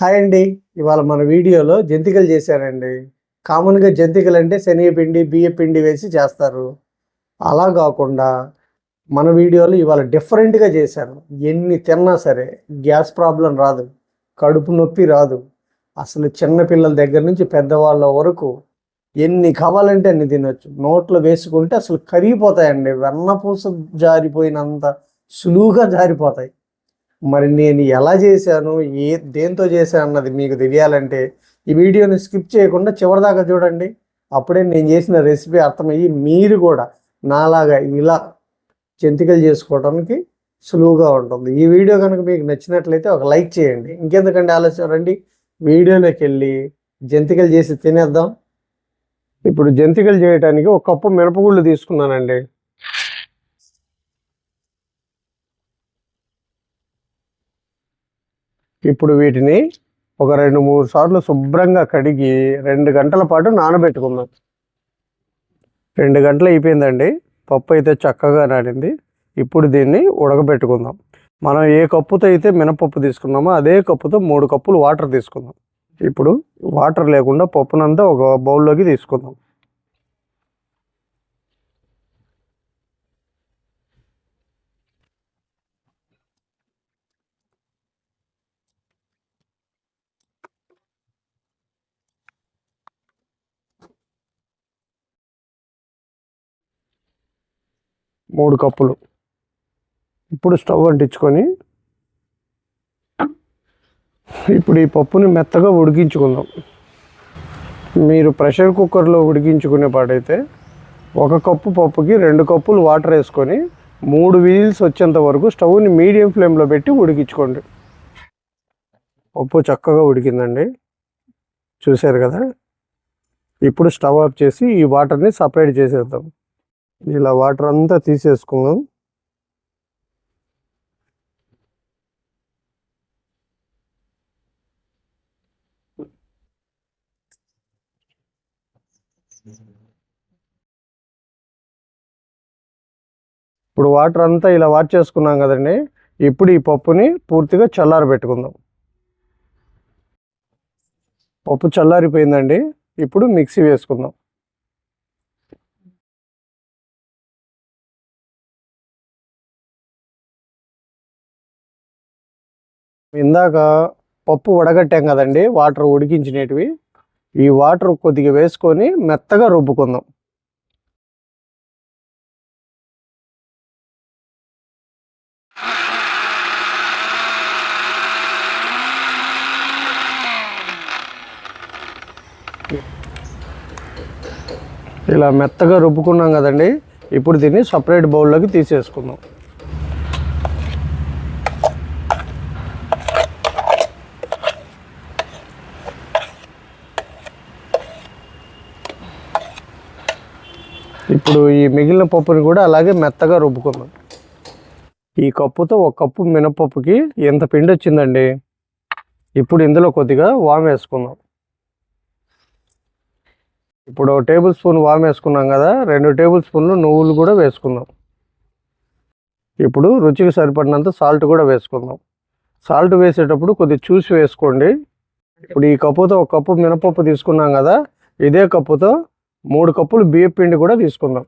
Hi అండి. ఇవాళ మన వీడియోలో జంతికలు చేశానండి. కామన్గా జంతికలు అంటే శనగపిండి బియ్యపిండి వేసి చేస్తారు. అలా కాకుండా మన వీడియోలో ఇవాళ డిఫరెంట్గా చేశాను ఎన్ని తిన్నా సరే గ్యాస్ ప్రాబ్లం రాదు. కడుపు నొప్పి రాదు. అసలు చిన్నపిల్లల దగ్గర నుంచి పెద్దవాళ్ళ వరకు ఎన్ని కావాలంటే అన్ని తినొచ్చు. నోట్లో వేసుకుంటే అసలు కరిగిపోతాయండి. వెన్నపూస జారిపోయినంత సులువుగా జారిపోతాయి. మరి నేను ఎలా చేశాను ఏ దేంతో చేశాను అన్నది మీకు తెలియాలంటే ఈ వీడియోని స్కిప్ చేయకుండా చివరిదాకా చూడండి. అప్పుడే నేను చేసిన రెసిపీ అర్థమయ్యి మీరు కూడా నాలాగా ఇలా జంతికలు చేసుకోవడానికి సులువుగా ఉంటుంది. ఈ వీడియో కనుక మీకు నచ్చినట్లయితే ఒక లైక్ చేయండి. ఇంకెందుకంటే ఆలోచన రండి. వీడియోలోకి వెళ్ళి జంతికలు చేసి తినేద్దాం. ఇప్పుడు జంతికలు చేయడానికి ఒక కప్పు మినపగుళ్ళు తీసుకున్నానండి. ఇప్పుడు వీటిని ఒక రెండు మూడు సార్లు శుభ్రంగా కడిగి రెండు గంటల పాటు నానబెట్టుకుందాం. రెండు గంటలు అయిపోయిందండి. పప్పు అయితే చక్కగా నానింది. ఇప్పుడు దీన్ని ఉడకబెట్టుకుందాం. మనం ఏ కప్పుతో అయితే మినపప్పు తీసుకున్నామో అదే కప్పుతో మూడు కప్పులు వాటర్ తీసుకుందాం. ఇప్పుడు వాటర్ లేకుండా పప్పునంతా ఒక బౌల్లోకి తీసుకుందాం. మూడు కప్పులు. ఇప్పుడు స్టవ్ అంటించుకొని ఇప్పుడు ఈ పప్పుని మెత్తగా ఉడికించుకుందాం. మీరు ప్రెషర్ కుక్కర్లో ఉడికించుకునే పాటైతే ఒక కప్పు పప్పుకి రెండు కప్పులు వాటర్ వేసుకొని మూడు విజిల్స్ వచ్చేంత వరకు స్టవ్ని మీడియం ఫ్లేమ్లో పెట్టి ఉడికించుకోండి. పప్పు చక్కగా ఉడికిందండి. చూశారు కదా? ఇప్పుడు స్టవ్ ఆఫ్ చేసి ఈ వాటర్ని సపరేట్ చేసేద్దాం. ఇలా వాటర్ అంతా తీసేసుకుందాం. ఇప్పుడు వాటర్ అంతా ఇలా వాట్ చేసుకున్నాం కదండి. ఇప్పుడు ఈ పప్పుని పూర్తిగా చల్లారబెట్టుకుందాం పప్పు చల్లారిపోయిందండి. ఇప్పుడు మిక్సీ వేసుకుందాం. ఇందాక పప్పు వడగట్టాం కదండి వాటర్ ఉడికించినటివి. ఈ వాటర్ కొద్దిగా వేసుకొని మెత్తగా రుబ్బుకుందాం. ఇలా మెత్తగా రుబ్బుకున్నాం కదండి ఇప్పుడు దీన్ని సపరేట్ బౌల్లోకి తీసేసుకుందాం. ఇప్పుడు ఈ మిగిలిన పప్పుని కూడా అలాగే మెత్తగా రుబ్బుకుందాం. ఈ కప్పుతో ఒక కప్పు మినపప్పుకి ఎంత పిండి వచ్చిందండి? ఇప్పుడు ఇందులో కొద్దిగా వామ్ వేసుకుందాం. ఇప్పుడు టేబుల్ స్పూన్ వామ్ వేసుకున్నాం కదా రెండు టేబుల్ స్పూన్లు నువ్వులు కూడా వేసుకుందాం. ఇప్పుడు రుచికి సరిపడినంత సాల్ట్ కూడా వేసుకుందాం. సాల్ట్ వేసేటప్పుడు కొద్దిగా చూసి వేసుకోండి. ఇప్పుడు ఈ కప్పుతో ఒక కప్పు మినపప్పు తీసుకున్నాం కదా ఇదే కప్పుతో మూడు కప్పులు బియ్యం పిండి కూడా తీసుకుందాం.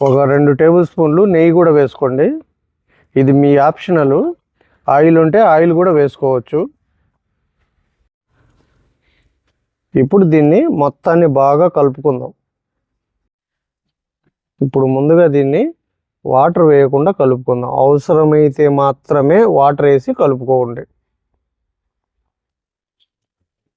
ఒక రెండు టేబుల్ స్పూన్లు నెయ్యి కూడా వేసుకోండి. ఇది మీ ఆప్షనల్. ఆయిల్ ఉంటే ఆయిల్ కూడా వేసుకోవచ్చు. ఇప్పుడు దీన్ని మొత్తాన్ని బాగా కలుపుకుందాం. ఇప్పుడు ముందుగా దీన్ని వాటర్ వేయకుండా కలుపుకుందాం. అవసరమైతే మాత్రమే వాటర్ వేసి కలుపుకోండి.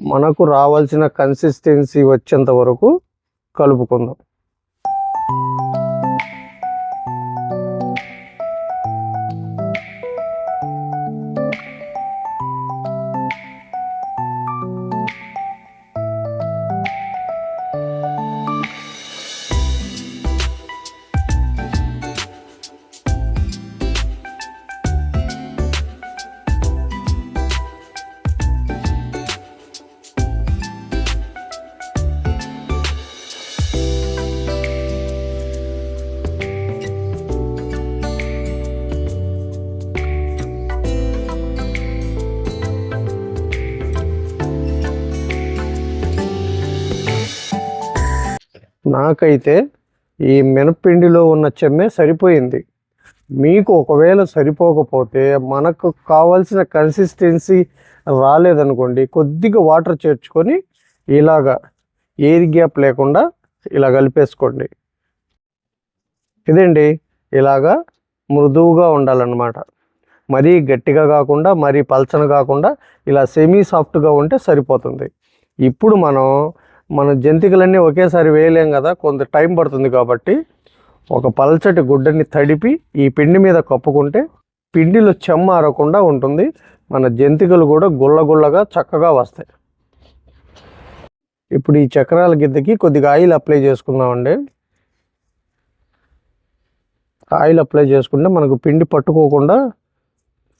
మనకు రావాల్సిన కన్సిస్టెన్సీ వచ్చేంత వరకు కలుపుకుందాం. నాకైతే ఈ మినపిండిలో ఉన్న చెమ్మే సరిపోయింది. మీకు ఒకవేళ సరిపోకపోతే మనకు కావాల్సిన కన్సిస్టెన్సీ రాలేదనుకోండి కొద్దిగా వాటర్ చేర్చుకొని ఇలాగా ఎయిర్ గ్యాప్ లేకుండా ఇలా కలిపేసుకోండి. ఇదండి ఇలాగా మృదువుగా ఉండాలన్నమాట. మరీ గట్టిగా కాకుండా మరీ పల్చన కాకుండా ఇలా సెమీ సాఫ్ట్గా ఉంటే సరిపోతుంది. ఇప్పుడు మనం మన జంతికలన్నీ ఒకేసారి వేయలేం కదా కొంత టైం పడుతుంది కాబట్టి ఒక పల్చటి గుడ్డని తడిపి ఈ పిండి మీద కప్పుకుంటే పిండిలో చెమ్మ ఆరకుండా ఉంటుంది. మన జంతికలు కూడా గుల్ల గుల్లగా చక్కగా వస్తాయి. ఇప్పుడు ఈ చక్రాల గిద్దకి కొద్దిగా ఆయిల్ అప్లై చేసుకుందామండి. ఆయిల్ అప్లై చేసుకుంటే మనకు పిండి పట్టుకోకుండా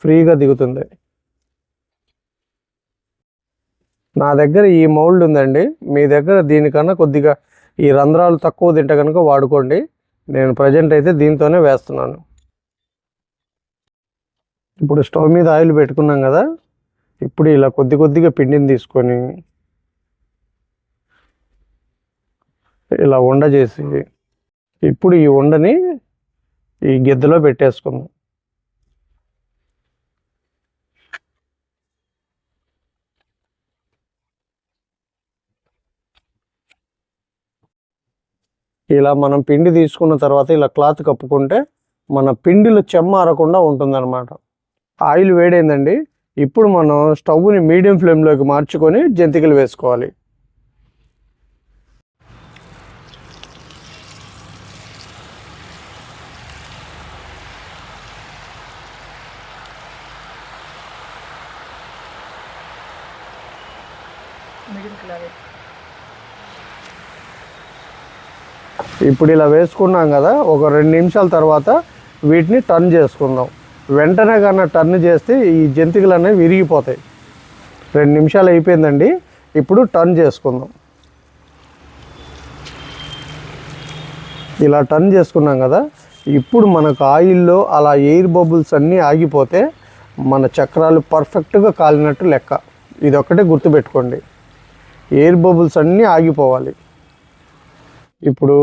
ఫ్రీగా దిగుతుంది. నా దగ్గర ఈ మౌల్డ్ ఉందండి. మీ దగ్గర దీనికన్నా కొద్దిగా ఈ రంధ్రాలు తక్కువ తింటే కనుక వాడుకోండి. నేను ప్రజెంట్ అయితే దీంతోనే వేస్తున్నాను. ఇప్పుడు స్టవ్ మీద ఆయిల్ పెట్టుకున్నాం కదా. ఇప్పుడు ఇలా కొద్ది కొద్దిగా పిండిని తీసుకొని ఇలా ఉండ చేసి ఇప్పుడు ఈ ఉండని ఈ గిద్దలో పెట్టేసుకుందాం. ఇలా మనం పిండి తీసుకున్న తర్వాత ఇలా క్లాత్ కప్పుకుంటే మన పిండిలో చెమ్మ ఆరకుండా ఉంటుందన్నమాట. ఆయిల్ వేడైందండి. ఇప్పుడు మనం స్టవ్ని మీడియం ఫ్లేమ్లోకి మార్చుకొని జంతికలు వేసుకోవాలి. ఇప్పుడు ఇలా వేసుకున్నాం కదా ఒక రెండు నిమిషాల తర్వాత వీటిని టర్న్ చేసుకుందాం. వెంటనే కన్నా టర్న్ చేస్తే ఈ జంతికలు అనేవి విరిగిపోతాయి. రెండు నిమిషాలు అయిపోయిందండి ఇప్పుడు టర్న్ చేసుకుందాం. ఇలా టర్న్ చేసుకున్నాం కదా ఇప్పుడు మనకు ఆయిల్లో అలా ఎయిర్ బబుల్స్ అన్నీ ఆగిపోతే మన చక్రాలు పర్ఫెక్ట్గా కాలినట్టు లెక్క. ఇది ఒక్కటే గుర్తుపెట్టుకోండి. ఎయిర్ బబుల్స్ అన్నీ ఆగిపోవాలి. ఇప్పుడు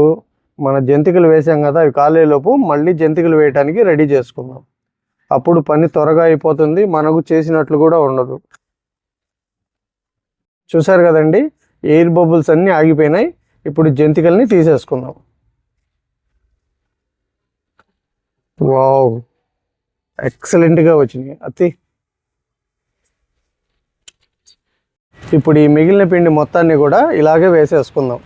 మన జంతికలు వేసాం కదా అవి కాలేలోపు మళ్ళీ జంతికలు వేయటానికి రెడీ చేసుకుందాం. అప్పుడు పని త్వరగా అయిపోతుంది మనకు చేసినట్లు కూడా ఉండదు. చూసారు కదండి ఎయిర్ బబుల్స్ అన్నీ ఆగిపోయినాయి ఇప్పుడు జంతికల్ని తీసేసుకుందాం. వావ్ ఎక్సలెంట్గా వచ్చినాయి అతి ఇప్పుడు ఈ మిగిలిన పిండి మొత్తాన్ని కూడా ఇలాగే వేసేసుకుందాం.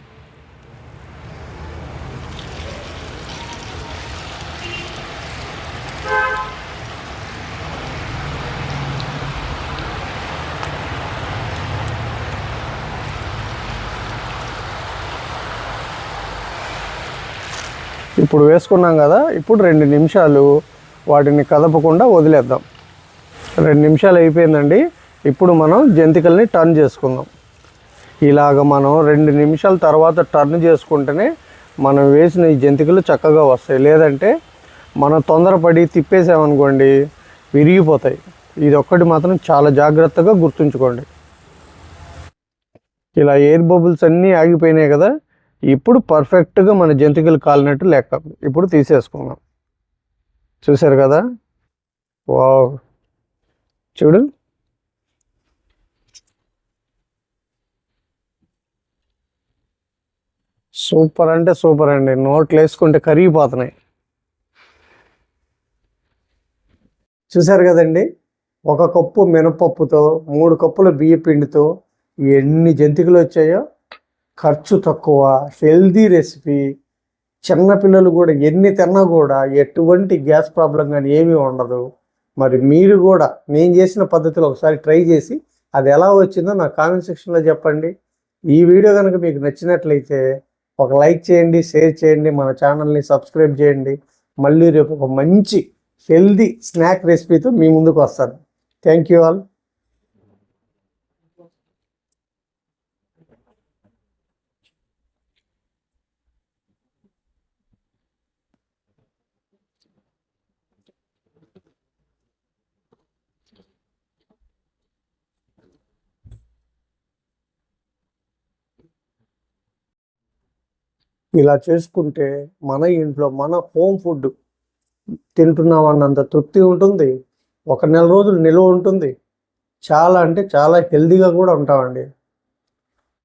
ఇప్పుడు వేసుకున్నాం కదా ఇప్పుడు రెండు నిమిషాలు వాటిని కదపకుండా వదిలేద్దాం. రెండు నిమిషాలు అయిపోయిందండి. ఇప్పుడు మనం జంతికల్ని టర్న్ చేసుకుందాం. ఇలాగ మనం రెండు నిమిషాల తర్వాత టర్న్ చేసుకుంటేనే మనం వేసిన ఈ జంతికలు చక్కగా వస్తాయి. లేదంటే మనం తొందరపడి తిప్పేసామనుకోండి విరిగిపోతాయి. ఇది ఒక్కటి మాత్రం చాలా జాగ్రత్తగా గుర్తుంచుకోండి. ఇలా ఎయిర్ బబుల్స్ అన్నీ ఆగిపోయినాయి కదా ఇప్పుడు పర్ఫెక్ట్గా మన జంతికలు కాలినట్టు లెక్క. ఇప్పుడు తీసేసుకుందాం. చూసారు కదా? వావ్. చూడు. సూపర్ అంటే సూపర్ అండి. నోట్లు వేసుకుంటే కరిగిపోతున్నాయి. చూసారు కదండి? ఒక కప్పు మినపప్పుతో మూడు కప్పుల బియ్య పిండితో ఎన్ని జంతికలు వచ్చాయో ఖర్చు తక్కువ హెల్దీ రెసిపీ చిన్నపిల్లలు కూడా ఎన్ని తిన్నా కూడా ఎటువంటి గ్యాస్ ప్రాబ్లం కానీ ఏమీ ఉండదు. మరి మీరు కూడా నేను చేసిన పద్ధతిలో ఒకసారి ట్రై చేసి అది ఎలా వచ్చిందో నా కామెంట్ సెక్షన్లో చెప్పండి. ఈ వీడియో కనుక మీకు నచ్చినట్లయితే ఒక లైక్ చేయండి షేర్ చేయండి మన ఛానల్ని సబ్స్క్రైబ్ చేయండి. మళ్ళీ రేపు ఒక మంచి హెల్దీ స్నాక్ రెసిపీతో మీ ముందుకు వస్తాను. Thank you all. ఇలా చేసుకుంటే మన ఇంట్లో మన హోమ్ ఫుడ్ తింటున్నాం అన్నంత తృప్తి ఉంటుంది. ఒక నెల రోజులు నిల్వ ఉంటుంది. చాలా అంటే చాలా హెల్తీగా కూడా ఉంటామండి.